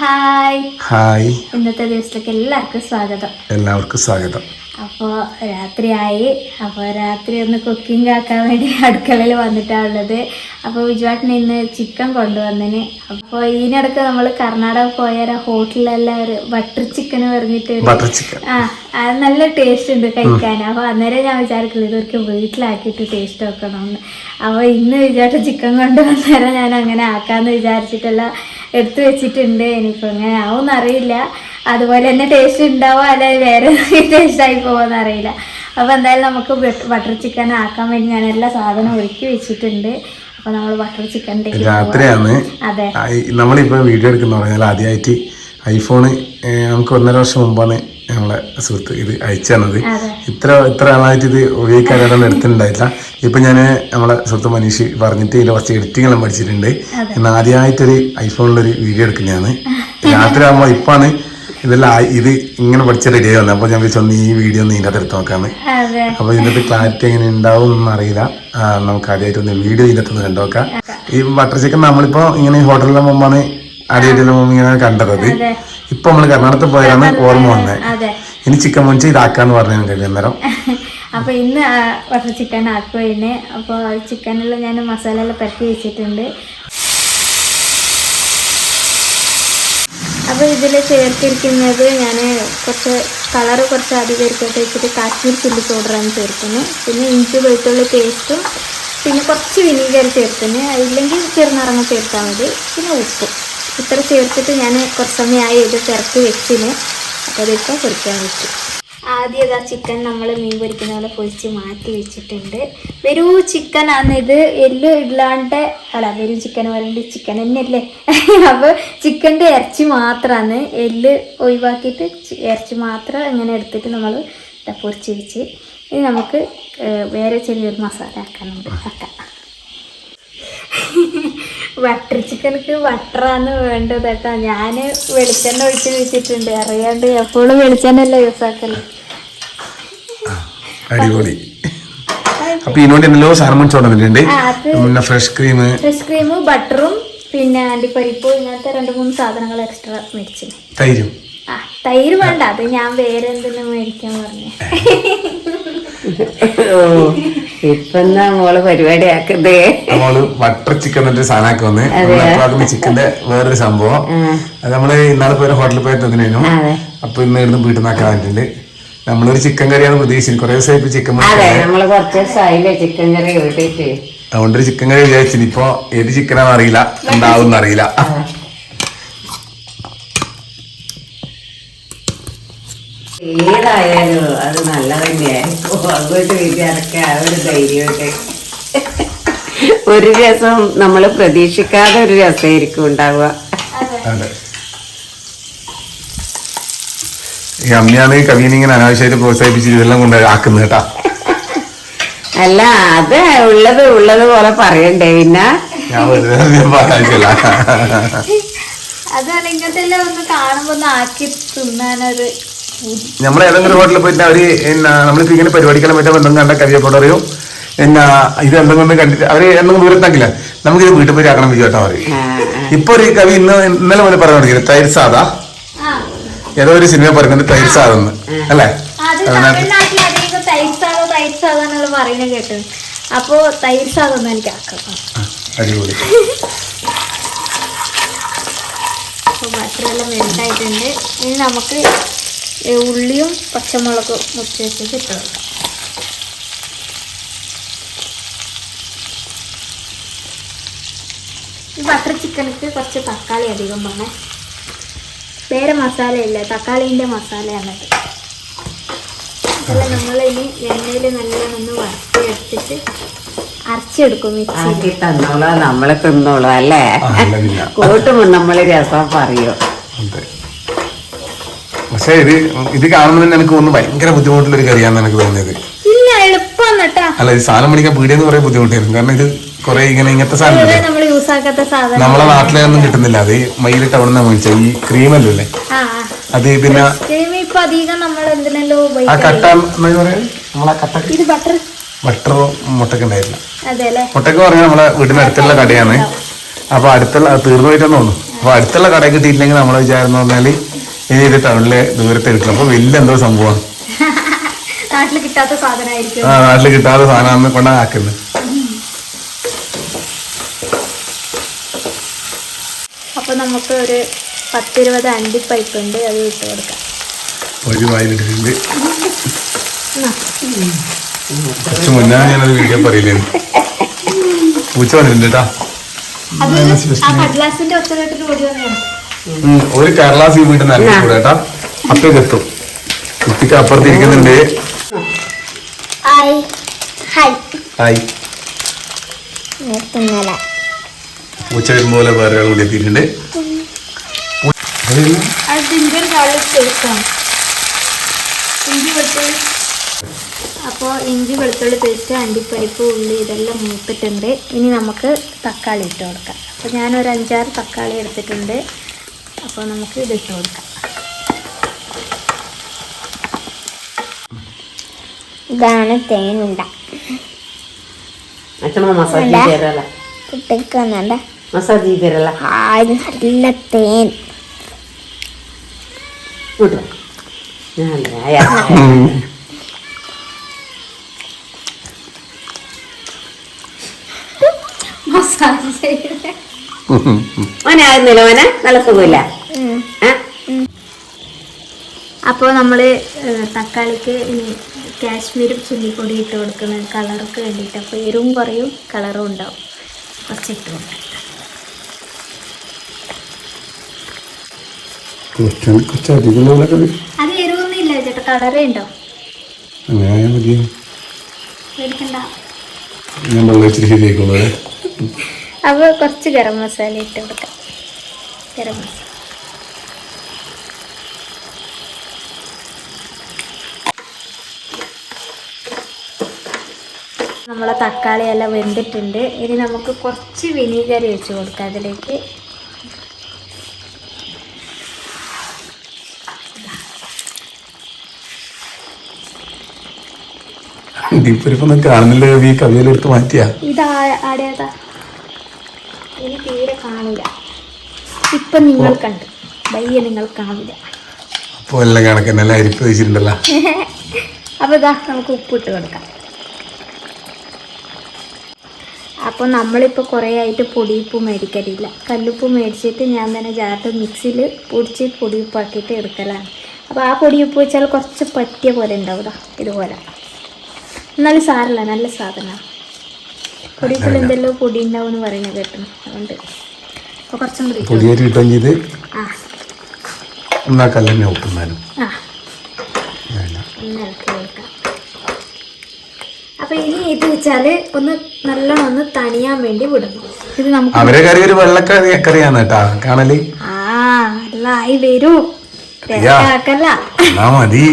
Hi. Hi. ഇന്നത്തെ ദിവസത്തിലേക്ക് എല്ലാവർക്കും സ്വാഗതം. എല്ലാവർക്കും സ്വാഗതം. അപ്പോൾ രാത്രിയായി. അപ്പോൾ രാത്രി ഒന്ന് കുക്കിംഗ് ആക്കാൻ വേണ്ടി അടുക്കളയിൽ വന്നിട്ടാണുള്ളത് അപ്പോൾ വിജുവാട്ടിന് ഇന്ന് ചിക്കൻ കൊണ്ടുവന്നിന് അപ്പോൾ ഇതിനിടക്ക് നമ്മൾ കർണാടക പോയ ഒരു ഹോട്ടലിലെല്ലാം ഒരു ബട്ടർ ചിക്കൻ പറഞ്ഞിട്ട് ആ അത് നല്ല ടേസ്റ്റ് ഉണ്ട് കഴിക്കാൻ. അപ്പോൾ അന്നേരം ഞാൻ വിചാരിക്കുന്നത് ഇതൊരിക്കൽ വീട്ടിലാക്കിയിട്ട് ടേസ്റ്റ് വെക്കണമെന്ന് അപ്പോൾ ഇന്ന് വിചാരിച്ച ചിക്കൻ കൊണ്ടുവന്നേരം ഞാൻ അങ്ങനെ ആക്കാമെന്ന് വിചാരിച്ചിട്ടെല്ലാം എടുത്തു വെച്ചിട്ടുണ്ട്. ഇനിയിപ്പോൾ എങ്ങനെ ആവുമെന്ന് അറിയില്ല. അതുപോലെ തന്നെ ടേസ്റ്റ് ഉണ്ടാവോ അല്ലെ? വേറെ ടേസ്റ്റ് ആയി പോകുമെന്ന് അറിയില്ല. അപ്പോൾ എന്തായാലും നമുക്ക് ബട്ടർ ചിക്കൻ ആക്കാൻ വേണ്ടി ഞാൻ എല്ലാ സാധനവും ഒരുക്കി വെച്ചിട്ടുണ്ട്. അപ്പോൾ നമ്മൾ ബട്ടർ ചിക്കൻ രാത്രിയാണ്. അതെ. നമ്മളിപ്പോൾ നമ്മളിപ്പോ വീഡിയോ എടുക്കുന്ന പറഞ്ഞാൽ ആദ്യമായിട്ട് ഐഫോണ് നമുക്ക് ഒന്നര വർഷം മുമ്പാണ് നമ്മളെ സുഹൃത്ത് ഇത് അയച്ചു തന്നത്. ഇത്ര ഇത്ര ആളായിട്ട് ഇത് ഉപയോഗിക്കാൻ ഒരാളും എടുത്തിട്ടുണ്ടായില്ല ഇപ്പൊ ഞാൻ നമ്മളെ സുഹൃത്ത് മനീഷ് പറഞ്ഞിട്ട് ഇതിൽ കുറച്ച് എഡിറ്റിംഗ് എല്ലാം പഠിച്ചിട്ടുണ്ട്. ഇന്ന് ആദ്യമായിട്ടൊരു ഐഫോണിലൊരു വീഡിയോ എടുക്കുന്നതാണ്. രാത്രി ആകുമ്പോൾ ഇപ്പാണ് ഇതെല്ലാം ഇത് ഇങ്ങനെ പഠിച്ച റെഡി ആയി വന്നത്. അപ്പോൾ ഞാൻ വിളിച്ചൊന്ന് ഈ വീഡിയോ ഒന്ന് ഇതിന്റെ എടുത്ത് നോക്കാന്ന്. അപ്പൊ ഇതിന്റെ ക്ലാരിറ്റി എങ്ങനെ ഉണ്ടാവും എന്ന് അറിയില്ല. നമുക്ക് ആദ്യമായിട്ട് ഒന്ന് വീഡിയോ ഇതിന്റെ ഒന്ന് കണ്ടു നോക്കാം ഈ ബട്ടർ ചിക്കൻ നമ്മളിപ്പോ ഇങ്ങനെ ഹോട്ടലിലെ മുമ്പാണ് ആദ്യമായിട്ട് ഇങ്ങനെ കണ്ടത്. ഇപ്പൊ നമ്മൾ കർണാടകത്തിൽ പോയാണ് ഓർമ്മ വന്നത് ഇനി ചിക്കൻ മുഞ്ച് ഇതാക്കാന്ന് പറഞ്ഞു കഴിഞ്ഞ അന്നേരം. അപ്പോൾ ഇന്ന് കുറച്ച് ചിക്കൻ ആക്കുവായിരുന്നു അപ്പോൾ ചിക്കനുള്ള ഞാൻ മസാല എല്ലാം പരത്തി വെച്ചിട്ടുണ്ട്. അപ്പോൾ ഇതിൽ ചേർത്തിരിക്കുന്നത് ഞാൻ കുറച്ച് കളറ് കുറച്ച് അധികം ഇരിക്കട്ടെ വെച്ചിട്ട് കാശ്മീർ ചില്ലി പൗഡറാണ് ചേർക്കുന്നത്. പിന്നെ ഇഞ്ചി വെളുത്തുള്ളി പേസ്റ്റും പിന്നെ കുറച്ച് വിനീഗർ ചേർക്കുന്നത്. ഇല്ലെങ്കിൽ ചെറുനാരങ്ങ ചേർത്താൽ മതി. പിന്നെ ഉപ്പ്. ഇത്ര ചേർത്തിട്ട് ഞാൻ കുറച്ച് സമയമായി ഇത് ചേർത്ത് വെച്ചിന്. അതിപ്പോൾ പൊരിക്കാൻ വെച്ചു. ആദ്യം ഇതാ ചിക്കൻ നമ്മൾ മീൻ പൊരിക്കുന്ന പോലെ പൊരിച്ച് മാറ്റി വെച്ചിട്ടുണ്ട്. വെറൂ ആണ് ഇത്. എല്ല് ഇല്ലാണ്ട് അല്ല വെറും ചിക്കൻ പറയുന്നത് ചിക്കൻ തന്നെയല്ലേ? അപ്പോൾ ചിക്കന്റെ ഇറച്ചി മാത്രമാണ് എല്ല് ഒഴിവാക്കിയിട്ട് ഇറച്ചി മാത്രം ഇങ്ങനെ എടുത്തിട്ട് നമ്മൾ പൊരിച്ച് വെച്ച്. ഇനി നമുക്ക് വേറെ ചെറിയൊരു മസാല ആക്കാനുണ്ട്. ആക്കാം. ബട്ടർ ചിക്കനക്ക് ബട്ടറാണ് വേണ്ടത് കേട്ടോ. ഞാൻ വെളിച്ചെണ്ണ ഒഴിച്ച് വെച്ചിട്ടുണ്ട്. അറിയാണ്ട് എപ്പോഴും വെളിച്ചെണ്ണല്ല യൂസ് ആക്കൽ. അടിപൊളി. അപ്പൊ ഇതിനോട് എന്തെല്ലോ മേടിച്ചോണ്ടിട്ടുണ്ട് പിന്നെ ഫ്രഷ് ക്രീം ഫ്രഷ് ക്രീമും ബട്ടറും പിന്നെ അണ്ടിപ്പരിപ്പും ഇങ്ങനത്തെ രണ്ട് മൂന്ന് സാധനങ്ങൾ എക്സ്ട്രാ മേടിച്ചു. തൈരും. ആ തൈര് വേണ്ട. അത് ഞാൻ വേറെ എന്തെങ്കിലും മേടിക്കാൻ പറഞ്ഞു. ഇപ്പൊ എന്നാ മോൾ പരിപാടി ആക്കുന്നേ നമ്മൾ ബട്ടർ ചിക്കൻ എന്നൊരു സാധനമൊക്കെ വന്ന് നമ്മളെപ്പോഴാക്കുന്ന ചിക്കന്റെ വേറൊരു സംഭവം. അത് നമ്മൾ ഇന്നാളെ പോയ ഹോട്ടലിൽ പോയി തന്നിരുന്നു അപ്പൊ ഇന്ന് ഇവിടുന്ന് വീട്ടിൽ നിന്നാക്കാൻ വേണ്ടിട്ടുണ്ട് നമ്മളൊരു ചിക്കൻ കറിയാണ് പ്രതീക്ഷിച്ചത് കുറെ ദിവസമായി ചിക്കൻ നമ്മൾ കുറച്ച് ചിക്കൻ കറി കൂട്ടിട്ട് അതുകൊണ്ട് ഒരു ചിക്കൻ കറി വിചാരിച്ചിന്. ഇപ്പൊ ഏത് ചിക്കനാണെന്ന് അറിയില്ല. എന്താവും അറിയില്ല. ഏതായാലും അത് നല്ല തന്നെയായിരിക്കും അങ്ങോട്ട് വീട്ടിലൊക്കെ ആ ഒരു ധൈര്യമായിട്ട് ഒരു രസം നമ്മൾ പ്രതീക്ഷിക്കാതെ ഒരു രസമായിരിക്കും ഉണ്ടാവുക. അതെ. ഈ അമ്മയാണ് ഈ കവിനെ ഇങ്ങനെ അനാവശ്യമായിട്ട് പ്രോത്സാഹിപ്പിച്ച് ഇതെല്ലാം കൊണ്ട് ആക്കുന്നത് കേട്ടാ. അല്ല അത് ഉള്ളത് ഉള്ളത് പോലെ പറയണ്ടേ പിന്നെ? ഞാൻ വെറുതെ അതാണ് ഇങ്ങനത്തെ ഒന്ന് കാണുമ്പോ ഒന്ന് ആക്കി തിന്നാനൊരു പൂതി. നമ്മൾ ഏതെങ്കിലും ഹോട്ടലിൽ പോയിട്ട് അവർ എന്നാ നമ്മളിപ്പോ ഇങ്ങനെ പരിപാടിക്കാൻ പറ്റാൻ എന്തെങ്കിലും കണ്ട പറയും എന്നാ ഇത് എന്തെങ്കിലും കണ്ടിട്ട് അവർ എന്തെങ്കിലും ദൂരത്താക്കില്ല നമുക്ക് ഇത് വീട്ടിൽ പോയി ആക്കണം വിചാരിച്ചാ പറയും. ഇപ്പൊ ഒരു കവി ഇന്ന് ഇന്നലെ മുന്നേ പറഞ്ഞു തുടങ്ങിയത് തൈര് സാദാ. ആ ഏതോ ഒരു സിനിമ പറയുന്നുണ്ട് തൈര് സാദെന്ന് അല്ലേ? അപ്പോ തൈര് സാധനം എന്ന് എനിക്ക് ആക്കാം. അടിപൊളി. അപ്പോൾ ബട്ടറെല്ലാം മെൽട്ടായിട്ടുണ്ട് ഇനി നമുക്ക് ഉള്ളിയും പച്ചമുളകും മുറിച്ച് വെച്ചിട്ട് ഇട്ട് കൊടുക്കാം ഈ ബട്ടർ ചിക്കനക്ക് കുറച്ച് തക്കാളി അധികം വേണേ. വേറെ മസാലയില്ല തക്കാളീന്റെ മസാലയാണ് അതെല്ലാം നമ്മൾ ഇനി എണ്ണയിൽ നല്ലോണം ഒന്ന് വറുത്തി എടുത്തിട്ട് അരച്ചെടുക്കും തന്നോളൂ നമ്മൾ തിന്നോളൂ അല്ലേ? നമ്മൾ കൂട്ടുമ്പോ നമ്മൾ രസം പറയൂ. അതെ. പക്ഷെ ഇത് ഇത് കാണുമ്പോൾ തന്നെ എനിക്ക് തോന്നുന്നു ഭയങ്കര ബുദ്ധിമുട്ടുള്ള ഒരു കറിയാന്ന് എനിക്ക് തോന്നിയത്. ഇല്ല എളുപ്പം അല്ല ഈ സാധനം മേടിക്കാൻ പീടിയെന്ന് പറയാൻ ബുദ്ധിമുട്ടായിരുന്നു. കാരണം ഇത് കുറെ ഇങ്ങനെ ഇങ്ങനത്തെ സാധനം നമ്മളെ നാട്ടിലൊന്നും കിട്ടുന്നില്ല. അത് മയിലിട്ട് അവിടെ നിന്ന് മേടിച്ച ഈ ക്രീമല്ലോ അല്ലേ അത് പിന്നെ ആ കട്ട നമ്മളെ കട്ട ബട്ടറും മുട്ടൊക്കെ ഉണ്ടായില്ല മുട്ടക്ക് പറഞ്ഞാൽ നമ്മളെ വീടിന്റെ അടുത്തുള്ള കടയാണ്. അപ്പൊ അടുത്തുള്ള തീർന്നു പോയിട്ടെന്ന് തോന്നുന്നു. അപ്പൊ അടുത്തുള്ള കടയിൽ കിട്ടിയില്ലെങ്കിൽ നമ്മളെ വിചാരം എന്ന് പറഞ്ഞാൽ ഇനി ഇത് ടൗണിലെ ദൂരത്ത് എടുക്കണം അപ്പൊ വലിയ എന്തോ സംഭവം. നാട്ടിൽ കിട്ടാത്ത സാധനമായിരിക്കും ആ നാട്ടിൽ കിട്ടാത്ത സാധനം കൊണ്ടാ ആക്കുന്നത്. അപ്പൊ നമുക്ക് ഒരു പത്തിരുപത് അണ്ടിപ്പൈപ്പ് ഉണ്ട് അത് ഇട്ട് കൊടുക്കാം. ഒരു വായിലിട്ടിട്ടുണ്ട് എന്നാ. കുറച്ച് മുന്നേ ഞാനത് വീഡിയോ പറയില്ലേ പൂച്ച വന്നിട്ടുണ്ട് കേട്ടാ കടലാസിന്റെ ഓടി വന്നതാണ് ഒരു കേരള സീ വീട്ടിൽ നല്ല കൂടെ കേട്ടാ. അപ്പേക്ക് എത്തും. കുത്തിക്ക് അപ്പുറത്തിരിക്കുന്നുണ്ട്. ഹായ്. പൂച്ച വരുമ്പോലെ വേറെ ഒരാൾ കൂടി എത്തിയിട്ടുണ്ട്. അപ്പോൾ ഇഞ്ചി വെളുത്തുള്ളി. പേസ്റ്റ് അണ്ടിപ്പരിപ്പ് ഉള്ളി ഇതെല്ലാം മൂത്തിട്ടുണ്ട് ഇനി നമുക്ക് തക്കാളി ഇട്ട് കൊടുക്കാം. അപ്പോൾ ഞാനൊരു അഞ്ചാറ് തക്കാളി എടുത്തിട്ടുണ്ട്. അപ്പോൾ നമുക്ക് ഇതിട്ട് കൊടുക്കാം. ഇതാണ് തേനുണ്ട. കുട്ടിക്കുന്നുണ്ട് നല്ല തേൻ. കൂട്ടോ മോനെ നമ്മൾ നല്ല സുഖമില്ല. അപ്പോൾ നമ്മൾ തക്കാളിക്ക് ഇനി കാശ്മീരും ചില്ലിപ്പൊടി ഇട്ട് കൊടുക്കുന്ന കളർക്ക് വേണ്ടിയിട്ട്. അപ്പോൾ എരിവും കുറയും കളറും ഉണ്ടാവും. കുറച്ച് ഇട്ട് കൊടുക്കാം. അത് എരിവൊന്നും ഇല്ല ചേട്ടാ. കളറേ പേടിക്കണ്ട. ഞാൻ വെള്ളം ശരിയാക്കുള്ളത് അപ്പോൾ കുറച്ച് ഗരം മസാല ഇട്ട് കൊടുക്കാം. ഗരം മസാല. നമ്മളെ തക്കാളി എല്ലാം വെന്തിട്ടുണ്ട്. ഇനി നമുക്ക് കുറച്ച് വിനീഗർ ഒഴിച്ച് കൊടുക്കാം അതിലേക്ക്. കാണുന്നില്ല. ഈ കവിയിലെടുത്ത് മാറ്റിയാ? ഇതാ ആടേതാ ഇനി തീരെ കാണില്ല. ഇപ്പൊ നിങ്ങൾ കണ്ടു. ബയ്യ നിങ്ങൾ കാണില്ല. അപ്പൊ എല്ലാം കണക്കെന്നല്ല അരിപ്പ് വെച്ചിട്ടുണ്ടല്ലോ. അപ്പോൾ ഇതാ നമുക്ക് ഉപ്പിട്ട് കൊടുക്കാം. അപ്പോൾ നമ്മളിപ്പോൾ കുറേ ആയിട്ട് പൊടിയുപ്പ് മേടിക്കലില്ല. കല്ലുപ്പ് മേടിച്ചിട്ട് ഞാൻ തന്നെ ജാറിട്ട് മിക്സിയിൽ പൊടിച്ച് പൊടിയുപ്പാക്കിയിട്ട് എടുക്കലാണ്. അപ്പോൾ ആ പൊടിയുപ്പ് വെച്ചാൽ കുറച്ച് പറ്റിയ പോലെ ഉണ്ടാവുക ഇതുപോലെ. എന്നാലും സാരല്ല നല്ല സാധനമാണ്. എന്തെല്ലോ പൊടി ഉണ്ടാവും എന്ന് പറയുന്നത് കേട്ടു. അതുകൊണ്ട് അപ്പോൾ കുറച്ചും കൂടി പൊടിയേറ്റ് കിട്ടുമെങ്കിൽ ഇത് ആ. എന്നാ കല്ലെന്നെ ഒട്ടുന്നാലും ആ. ഒന്ന് ഇളക്കി കൊടുക്കാം അപ്പൊ ഇനി ഇത് വെച്ചാൽ ഒന്ന് നല്ലോണം ഒന്ന് തണിയാൻ വേണ്ടി വിടണം. ഇത് നമുക്ക് അവരെ കറി ഒരു വെള്ളക്കറി കറിയാണ് കേട്ടാ. കാണൽ? ആ അല്ല ആയി വരൂ. മതി.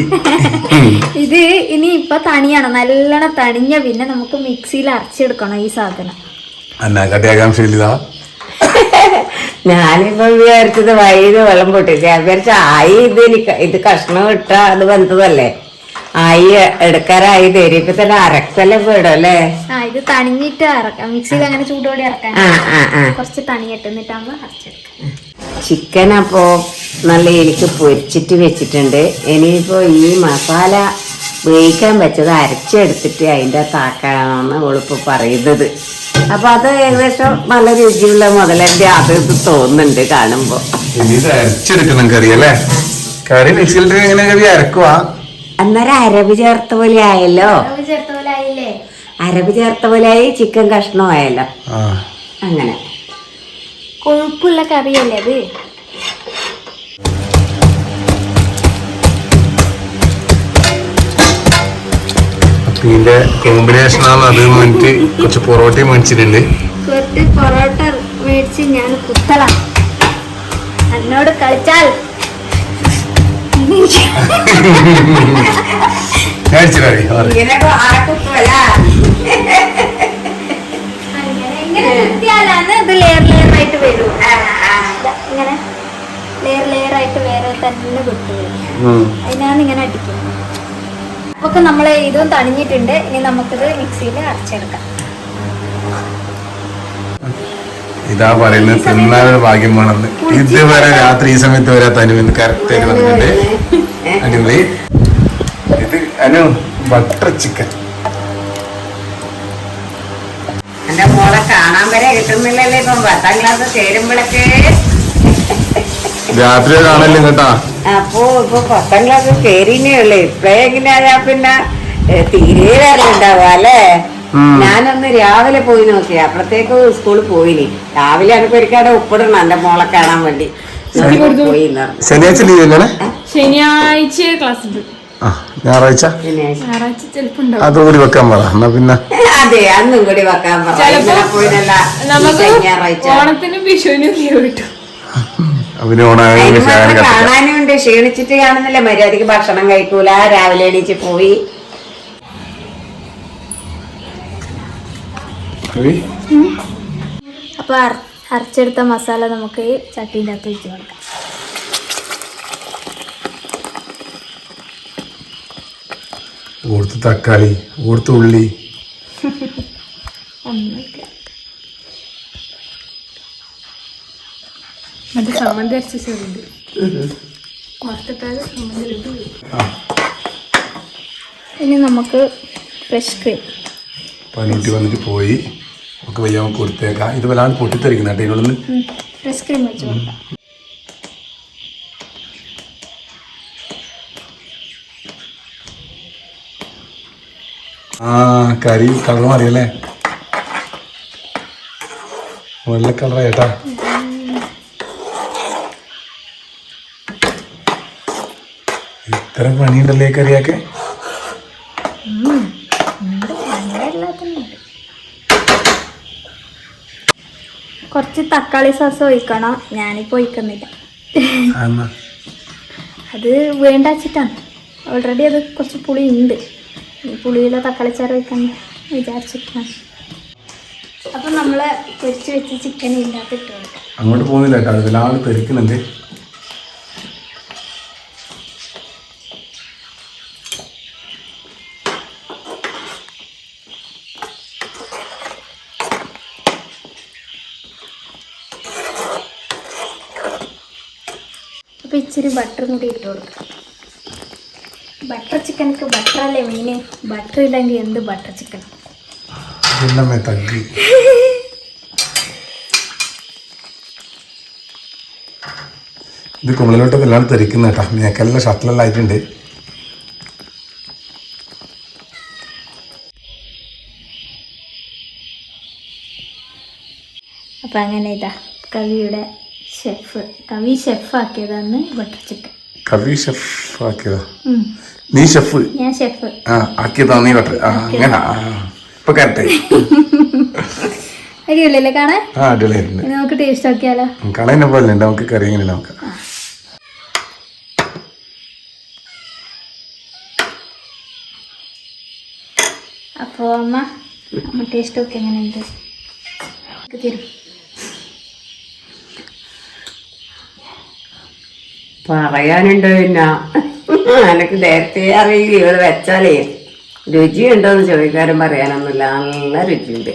ഇത് ഇനി ഇപ്പൊ തണിയാണ്. നല്ലോണം തണിഞ്ഞ പിന്നെ നമുക്ക് മിക്സിയിൽ അരച്ചെടുക്കണം ഈ സാധനം. ഞാനിപ്പോ വിചാരിച്ചത് വൈകിട്ട് വെള്ളം പൊട്ടിച്ച് ഞാൻ വിചാരിച്ച ആയി ഇത് എനിക്ക് ഇത് കഷ്ണം ഇട്ട അത് വന്നതല്ലേ ആയി എടുക്കാറായി തരും ഇപ്പൊ തന്നെ അരക്കല്ലേ വീടും അല്ലേ? ഇത് തണിഞ്ഞിട്ട് മിക്സിയിൽ അങ്ങനെ ചൂടോടെ ഇറക്കാൻ കുറച്ച് തണിയിട്ട് എന്നിട്ടാകുമ്പോ അരച്ചെടുക്കാം. ചിക്കൻ അപ്പോൾ നല്ല എനിക്ക് പൊരിച്ചിട്ട് വെച്ചിട്ടുണ്ട്. ഇനിയിപ്പോൾ ഈ മസാല വേവിക്കാൻ വെച്ചത് അരച്ചെടുത്തിട്ട് അതിന്റെ താക്കാണെന്ന് അവളിപ്പോൾ പറയുന്നത്. അപ്പൊ അത് ഏകദേശം നല്ല രുചിയുള്ള മുതലന്റെ അത് ഇത് തോന്നുന്നുണ്ട് കാണുമ്പോൾ അരച്ചെടുക്കണം കറി അല്ലേ? കറി അരക്കുവാ. അന്നേരം അരവ് ചേർത്ത പോലെ ആയല്ലോ? അരവ് ചേർത്ത പോലെ ആയി ചിക്കൻ കഷ്ണം ആയല്ലോ ആ. അങ്ങനെ. കൊഴുപ്പുള്ള കറിയല്ലേ അത്? ഇതിന്റെ കോമ്പിനേഷൻ ആണ് അത് വേണ്ടിട്ട് കുറച്ച് പൊറോട്ട മേടിച്ചിട്ടുണ്ട്. കുറച്ച് പൊറോട്ട മേടിച്ച് ഞാൻ കുത്തള എന്നോട് കളിച്ചാൽ അങ്ങനെ ഇങ്ങനെ കുത്തിയാലാണ് ഇത് ലെയർ ലെയർ ആയിട്ട് വരും. ഇങ്ങനെ ലെയർ ലെയർ ആയിട്ട് വേറെ തന്നെ കിട്ടും അതിനാണ് ഇങ്ങനെ അടിക്കുന്നത്. അപ്പൊ നമ്മൾ ഇതും തണിഞ്ഞിട്ടുണ്ട്. ഇനി നമുക്കിത് മിക്സിയിൽ അരച്ചെടുക്കാം ഇതാ പറയുന്നത് തിന്നാനൊരു ഭാഗ്യം വേണമെന്ന് ഇതുവരെ രാത്രി ഈ സമയത്ത് വരെ തനുവിന് കറക്റ്റ് ആയിട്ട് വന്നിട്ടുണ്ട് അടിപൊളി. ഇത് അനു ബട്ടർ ചിക്കൻ കിട്ടുന്നില്ലല്ലേ ഇപ്പം? പത്താം ക്ലാസ് ചേരുമ്പോഴൊക്കെ രാത്രി കാണല്ലേ കേട്ടാ അപ്പോ ഇപ്പൊ പത്താം ക്ലാസ് കേറിനേ ഉള്ളു. ഇപ്പഴെങ്ങനെയാ പിന്നെ തീരെ ഉണ്ടാവുക അല്ലേ? ഞാനന്ന് രാവിലെ പോയി നോക്കി. അപ്പഴത്തേക്ക് സ്കൂളിൽ പോയിനി. രാവിലെ അനുപ്പരിക്കാതെ ഉപ്പിടണം എന്റെ മോളെ കാണാൻ വേണ്ടി. ശനിയാഴ്ച ശനിയാഴ്ച ക്ലാസ് ഉണ്ട്. ആ ഞായറാഴ്ച? പിന്നെ അതുകൂടി വെക്കാൻ പറ എന്നാ പിന്നെ. അതെ അന്നും കൂടി വെക്കാൻ ഓണത്തിനും വിഷുവിനും ലീവ് കിട്ടും മാത്രം കാണാനുണ്ട് ക്ഷീണിച്ചിട്ട് കാണുന്നില്ല മര്യാദയ്ക്ക് ഭക്ഷണം കഴിക്കൂല രാവിലെ എണീച്ച് പോയി. അപ്പൊ അര- അരച്ചെടുത്ത മസാല നമുക്ക് ചട്ടീന്റെ അകത്ത് വെച്ച് കൊടുക്കാം. ചെറുണ്ട് തക്കാളി ഓർത്ത് ഉള്ളി. ഇനി നമുക്ക് ഫ്രഷ് ക്രീം പനിട്ട് വന്നിട്ട് പോയി. ഒക്കെ വയ്യ നമുക്ക് കൊടുത്തേക്കാം. ഇത് വല്ലാണ്ട് പൊട്ടിത്തെറിക്കുന്ന ഫ്രഷ് ക്രീം വെച്ച് ആ കറി കളർ മാറിയല്ലേ? വെള്ള കളർ ആയിട്ടാ ഇത്ര പണിയുണ്ടല്ലേ കറിയൊക്കെ? കുറച്ച് തക്കാളി സോസ് ഒഴിക്കണം. ഞാനിപ്പോൾ ഒഴിക്കുന്നില്ല. അത് വേണ്ട വെച്ചിട്ടാണ് ഓൾറെഡി അത് കുറച്ച് പുളി ഉണ്ട് പുളിയിലെ തക്കാളി ചാറ് വെക്കാൻ വിചാരിച്ചിട്ടാണ്. അപ്പം നമ്മൾ പൊരിച്ച് വെച്ച് ചിക്കൻ ഇല്ലാത്ത ഇട്ട് കൊടുക്കാം. അങ്ങോട്ട് പോകുന്നില്ല കേട്ടോ അത് വല്ലാണ്ട് തെറിക്കുന്നുണ്ട് അപ്പോൾ ഇച്ചിരി ബട്ടർ കൂടി ഇട്ട് കൊടുക്കാം. ബട്ടർ ചിക്കനക്ക് ബട്ടർ അല്ലേ മീന് ബട്ടർ ഇല്ലെങ്കിൽ എന്ത് ബട്ടർ ചിക്കൻ ഇല്ലമ്മേ തഗ്ഗി ഇത് കുമ്പളിലോട്ട് എല്ലാം തെറിക്കുന്ന കേട്ടോ. മേക്കെല്ലാം ഷട്ടിലെല്ലാം ആയിട്ടുണ്ട്. അപ്പം അങ്ങനെ ഇതാ കവിയുടെ ഷെഫ് കവി ഷെഫ് ആക്കിയതാണ് ബട്ടർ ചിക്കൻ കവി ഷെഫ് ആക്കിയതാ. നീ ഷെഫ്? ആ ആക്കിയതാ നീ ആ അങ്ങനെ ഇപ്പൊ കറക്റ്റായി. അടിപൊളിയല്ലേ കാണാൻ? ആ നമുക്ക് ടേസ്റ്റ് നോക്കിയാലോ? കളയുന്ന പോലെ നമുക്ക് കറി എങ്ങനെ നമുക്ക് അപ്പോൾ അമ്മ അമ്മ ടേസ്റ്റ് ഒക്കെ എങ്ങനെയുണ്ട്? തരും. പറയാനുണ്ടോ പിന്ന എനക്ക് നേരത്തെ അറിയില്ല. ഇവർ വെച്ചാലേ രുചിയുണ്ടോ എന്ന് ചോദിക്കാനും പറയാനൊന്നുമില്ല. നല്ല രുചിയുണ്ട്.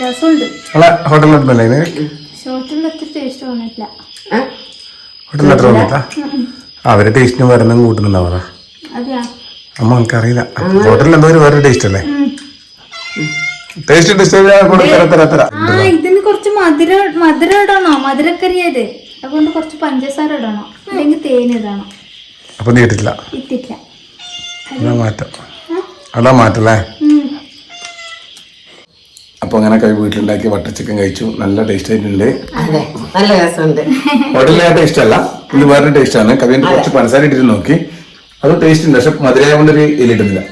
രസമുണ്ട്. ടേസ്റ്റ് തോന്നിട്ടില്ല അവരെ ടേസ്റ്റിന് വരണം കൂട്ടുന്നുണ്ടാവാ അമ്മ എനിക്കറിയില്ല. ഹോട്ടലിൽ എന്തോ ഒരു വേറെ ടേസ്റ്റ് അല്ലേ? ടേസ്റ്റ് ടേസ്റ്റ് തരാ തരാ തരാ. ആ ഇതിന് കുറച്ച് മധുര മധുരം ഇടണോ. മധുരക്കറിയത്. അതുകൊണ്ട് കുറച്ച് പഞ്ചസാര ഇടണോ. അല്ലെങ്കിൽ തേൻ ഇടണം. അപ്പൊ നീ ഇട്ടില്ല അതാ മാറ്റം. അതാ മാറ്റല്ലേ. അപ്പൊ അങ്ങനെ കൈ വീട്ടിലുണ്ടാക്കി ബട്ടർ ചിക്കൻ കഴിച്ചു. നല്ല ടേസ്റ്റ് ആയിട്ടുണ്ട്. നല്ല രസമുണ്ട്. ആ ടേസ്റ്റ് അല്ല. ഇത് വേറെ ടേസ്റ്റ് ആണ്. കവിയൻ കുറച്ച് പഞ്ചസാര ഇട്ടിട്ട് നോക്കി. അത് ടേസ്റ്റ് ഉണ്ട്. പക്ഷെ മധുരമായ കൊണ്ട് ഒരു ഇലിട്ടുന്നില്ല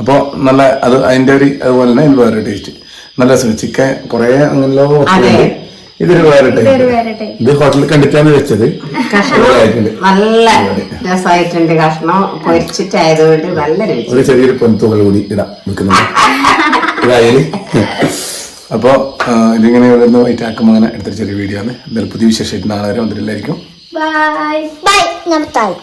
അപ്പോൾ നല്ല അത് അതിന്റെ ഒരു അതുപോലെ തന്നെ വേറെ ടേസ്റ്റ്. നല്ല രസം ചിക്കൻ കുറെ അങ്ങനെയുള്ള ഇതൊരു വേറെ ടേസ്റ്റ്. ഇത് ഹോട്ടലിൽ കണ്ടിട്ടാണ് വെച്ചത്. നല്ല രസമായിട്ടുണ്ട് കഷ്ണം. പൊരിച്ചിട്ടായതുകൊണ്ട് നല്ല രുചി. ഒരു ചെറിയൊരു പൊൻതുകൾ കൂടി ഇടാം വെക്കുന്നുണ്ട്. ഇതായാലും അപ്പോൾ ഇതിങ്ങനെ വൈറ്റ് ആക്കും അങ്ങനെ എടുത്തൊരു ചെറിയ വീഡിയോ ആണ്. എന്തായാലും പുതിയ വിശേഷമായിട്ട് നാളെ വരെ വന്നിട്ടില്ലായിരിക്കും. Bye bye നിർത്തായി